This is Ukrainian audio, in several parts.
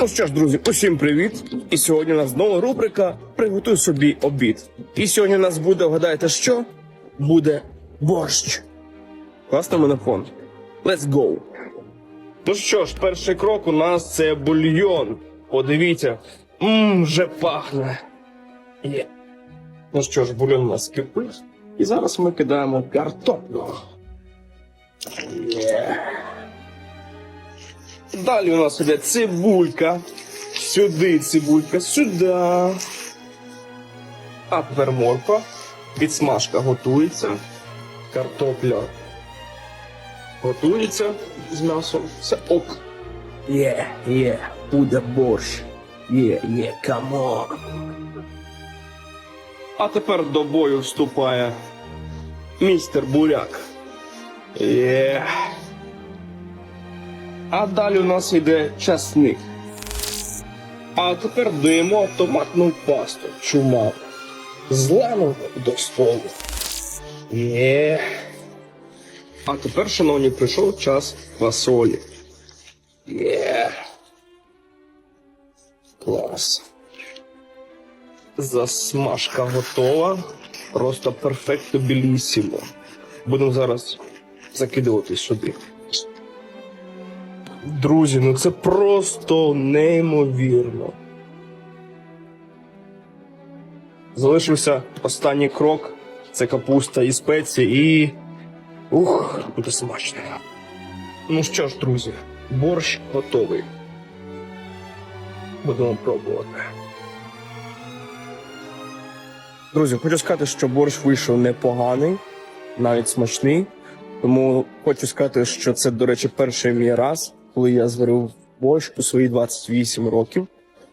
Ну що ж, друзі, усім привіт! І сьогодні у нас знову рубрика Приготуй собі обід. І сьогодні у нас буде, вгадаєте, що? Буде борщ. Класний монофон. Let's go! Ну що ж, перший крок у нас це бульйон. Подивіться, мм, вже пахне. Є. Ну що ж, бульйон у нас кипить. І зараз ми кидаємо картоплю. Далі у нас іде цибулька. Сюди цибулька, сюди. А тепер морква. Підсмажка готується. Картопля готується з м'ясом. Все ок. Є, є, буде борщ. Є, є, камон. А тепер до бою вступає містер Буряк. Є. А далі у нас йде часник. А тепер доїмо томатну пасту. Чума. Зламу до столу. Є. А тепер, шановні, прийшов час фасолі. Є. Клас. Засмажка готова. Просто перфекто білісімо. Будемо зараз закидувати сюди. Друзі, ну це просто неймовірно. Залишився останній крок. Це капуста і спеції і. Ух, буде смачно. Ну що ж, друзі, борщ готовий. Будемо пробувати. Друзі, хочу сказати, що борщ вийшов непоганий, навіть смачний. Тому хочу сказати, що це, до речі, перший мій раз, коли я зварив борщ у свої 28 років.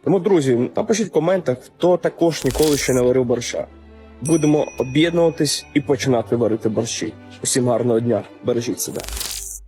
Тому, друзі, напишіть в коментах, хто також ніколи ще не варив борща. Будемо об'єднуватись і починати варити борщі. Усім гарного дня, бережіть себе.